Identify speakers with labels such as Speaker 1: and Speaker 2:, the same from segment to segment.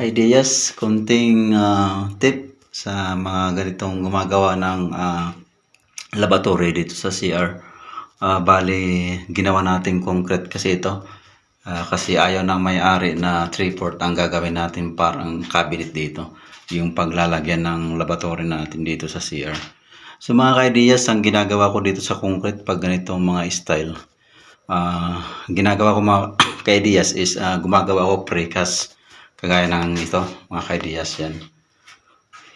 Speaker 1: ka-ideas, konting ah, tip sa mga ganitong gumagawa ng ah, laboratory dito sa CR. Ah, bali, ginawa natin concrete kasi ito. Ah, kasi ayaw ng may-ari na 3-4 ang gagawin natin parang cabinet dito. Yung paglalagyan ng laboratory natin dito sa CR. So mga ka-ideas, ang ginagawa ko dito sa concrete pag ganitong mga style, ah ginagawa ko mga ka-ideas is ah, gumagawa ko precast kagaya ng ito mga ka-ideas yan.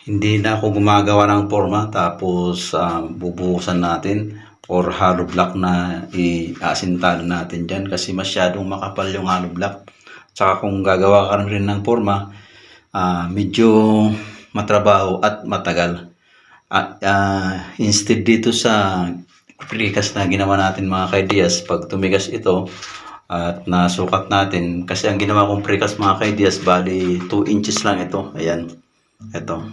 Speaker 1: Hindi na ako gumagawa ng forma tapos ah, bubuhusan natin or hollow block na i-asintahan natin dyan kasi masyadong makapal yung hollow block. Tsaka kung gagawa ka rin ng forma ah, medyo matrabaho at matagal. At ah, instead dito sa precast na ginawa natin mga kaidiyas, pag tumigas ito at nasukat natin, kasi ang ginawa kong precast mga kaidiyas, bali 2 inches lang ito. Ayan. Ito.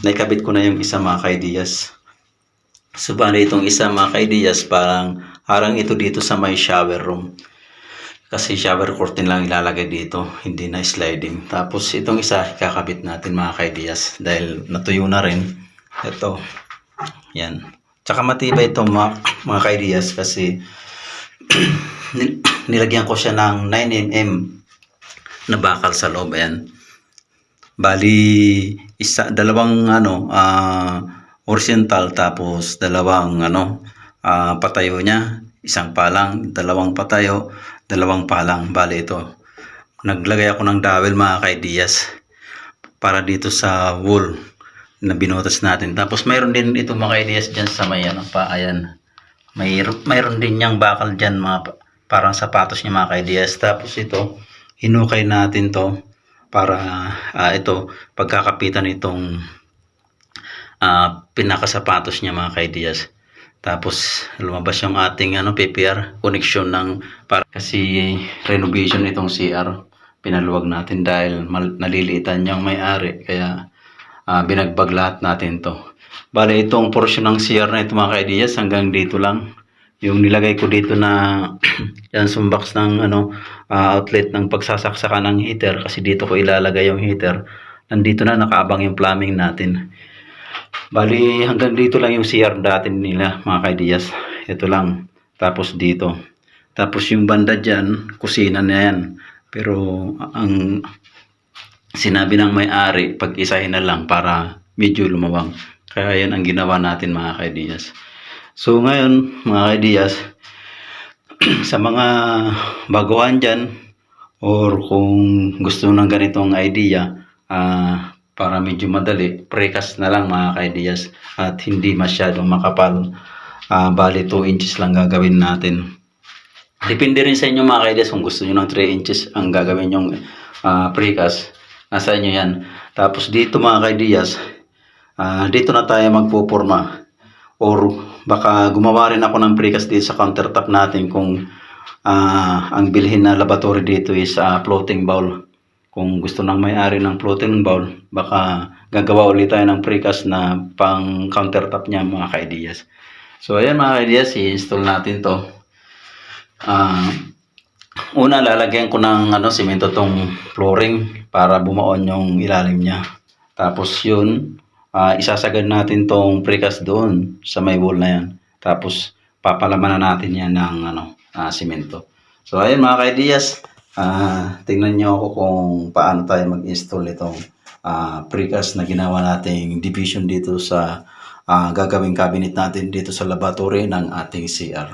Speaker 1: Naikabit ko na yung isa mga kaidiyas. So bali itong isa mga kaidiyas, parang harang ito dito sa may shower room. Kasi shower curtain lang ilalagay dito, hindi na sliding. Tapos itong isa, kakabit natin mga kaidiyas dahil natuyo na rin. Ito. Yan. Tsaka matibay ito mga, mga kaidiyas kasi nilagyan ko siya ng 9mm na bakal sa loob. Ayan. Bali, isa, dalawang ano, ah, horizontal tapos dalawang ano, ah, patayo niya. Isang palang, dalawang patayo, dalawang palang. Bali ito. Naglagay ako ng dowel mga kaidiyas para dito sa wall na binutas natin. Tapos mayroon din ito mga ideas dyan sa may ano pa, ayan. May, mayroon din niyang bakal dyan mga pa- parang sapatos niya mga ideas. Tapos ito, hinukay natin to para ah, ito, pagkakapitan itong ah, pinakasapatos niya mga ideas. Tapos lumabas yung ating ano PPR connection ng para kasi renovation itong CR pinaluwag natin dahil naliliitan yung may-ari kaya ah, binagbag lahat natin to. Bale, itong portion ng CR na ito mga ka-ideas hanggang dito lang. Yung nilagay ko dito na yan sumbox ng ano ah, outlet ng pagsasaksakan ng heater kasi dito ko ilalagay yung heater. Nandito na nakaabang yung plumbing natin. Bali, hanggang dito lang yung CR dati nila mga ka-ideas. Ito lang. Tapos dito. Tapos yung banda dyan, kusina na yan. Pero ang sinabi ng may-ari, pag-isahin na lang para medyo lumawang. Kaya yan ang ginawa natin mga kaidiyas. So ngayon, mga kaidiyas, sa mga baguhan dyan, or kung gusto ng ganitong idea, ah, para medyo madali, precast na lang mga kaidiyas at hindi masyadong makapal. Ah, bali 2 inches lang gagawin natin. Depende rin sa inyo mga kaidiyas kung gusto nyo ng 3 inches ang gagawin yung ah, precast. Nasa inyo yan. Tapos dito mga kaidiyas, ah, dito na tayo magpuporma. Or baka gumawa rin ako ng precast dito sa countertop natin kung ah, ang bilhin na laboratory dito is ah, floating bowl. Kung gusto ng may-ari ng floating bowl, baka gagawa ulit tayo ng precast na pang countertop niya mga kaidiyas. So ayan mga kaidiyas, i-install natin to. Ah, una lalagyan ko ng ano simento tong flooring para bumaon yung ilalim niya. Tapos yun, ah, isasagad natin tong precast doon sa may wall na yan. Tapos papalaman na natin yan ng ano, ah, simento. So ayun mga kaidiyas, ah, tingnan niyo ako kung paano tayo mag-install itong ah, precast na ginawa nating division dito sa ah, gagawing cabinet natin dito sa laboratory ng ating CR.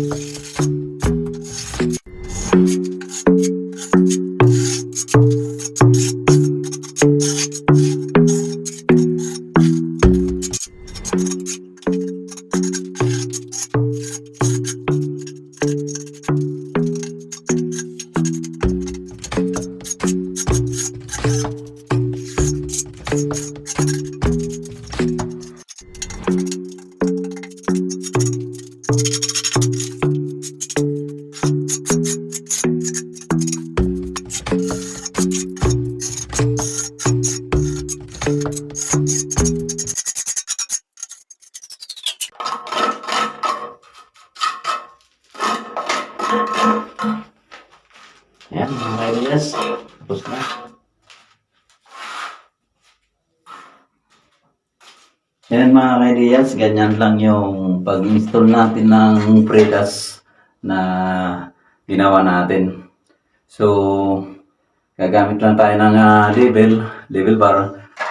Speaker 1: Música Ayan, mga kaibigas. Tapos na. Ayan mga kaibigas, ganyan lang yung pag-install natin ng Predas na ginawa natin. So, gagamit lang tayo ng ah, label, label bar,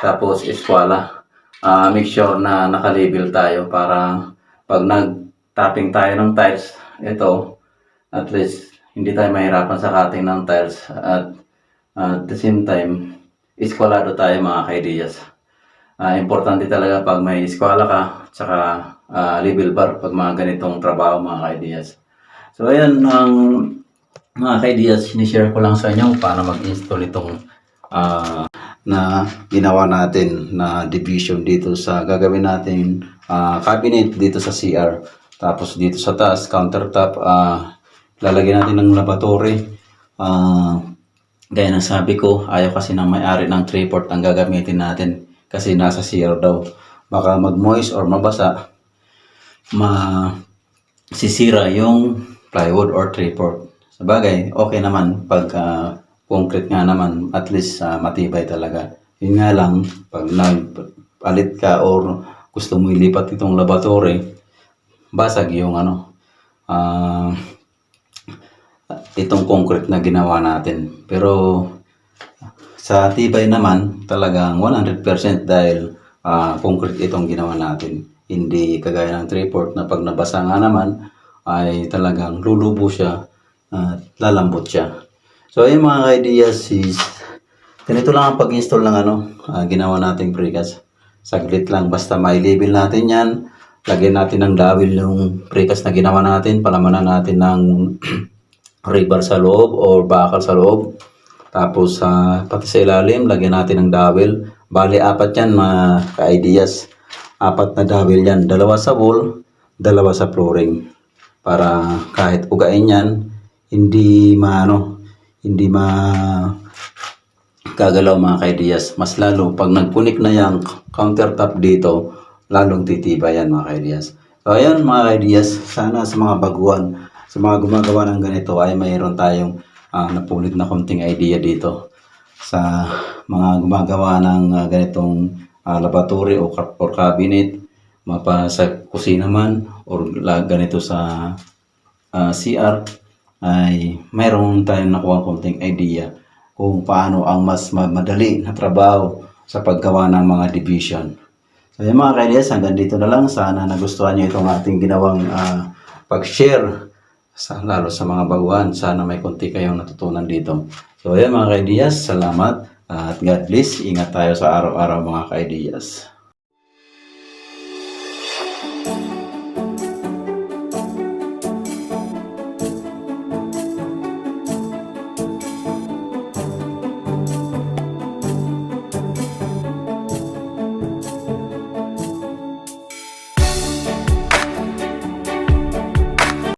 Speaker 1: tapos eskwala. Ah, make sure na naka-label tayo para pag nag-tapping tayo ng tiles, ito, at least hindi tayo mahirapan sa cutting ng tiles at at the same time, eskwalado tayo mga ka-ideas. Ah, importante talaga pag may eskwala ka, tsaka ah, label bar pag mga ganitong trabaho mga ka-ideas. So ayan, ang mga ka-ideas, sinishare ko lang sa inyo paano mag-install itong ah, na ginawa natin na division dito sa gagawin natin ah, cabinet dito sa CR. Tapos dito sa taas, countertop, ah, lalagyan natin ng laboratory. Ah, gaya ng sabi ko, ayaw kasi ng may-ari ng tripod ang gagamitin natin kasi nasa CR daw. Baka mag-moist or mabasa, ma sisira yung plywood or tripod. Sa bagay, okay naman pag ah, concrete nga naman, at least ah, matibay talaga. Yun nga lang, pag nagpalit ka or gusto mo ilipat itong laboratory, basag yung ano, ah, itong concrete na ginawa natin. Pero sa tibay naman, talagang 100% dahil ah, concrete itong ginawa natin. Hindi kagaya ng tripod na pag nabasa nga naman, ay talagang lulubo siya at lalambot siya. So ayun mga ideas is ganito lang ang pag-install ng ano, ah, ginawa nating precast. Saglit lang, basta may label natin yan. Lagyan natin ng dawil yung precast na ginawa natin. Palamanan natin ng rebar sa loob or bakal sa loob. Tapos sa pati sa ilalim, lagyan natin ng dawil. Bali, apat yan mga ka-ideas. Apat na dawil yan. Dalawa sa wall, dalawa sa flooring. Para kahit ugain yan, hindi maano, hindi ma gagalaw mga ka-ideas. Mas lalo, pag nagpunik na yung countertop dito, lalong titibay yan mga ka-ideas. So ayan mga ka-ideas, sana sa mga baguhan, sa mga gumagawa ng ganito ay mayroon tayong ah, napulit na konting idea dito sa mga gumagawa ng ah, ganitong ah, laboratory o, or cabinet, mapa sa kusina man or ganito sa ah, CR ay mayroon tayong nakuha konting idea kung paano ang mas ma- madali na trabaho sa paggawa ng mga division. So yun mga kaides, hanggang dito na lang. Sana nagustuhan nyo itong ating ginawang ah, pag-share sa, lalo sa mga baguhan. Sana may konti kayong natutunan dito. So ayan mga kaidiyas, salamat at God bless. Ingat tayo sa araw-araw mga kaidiyas.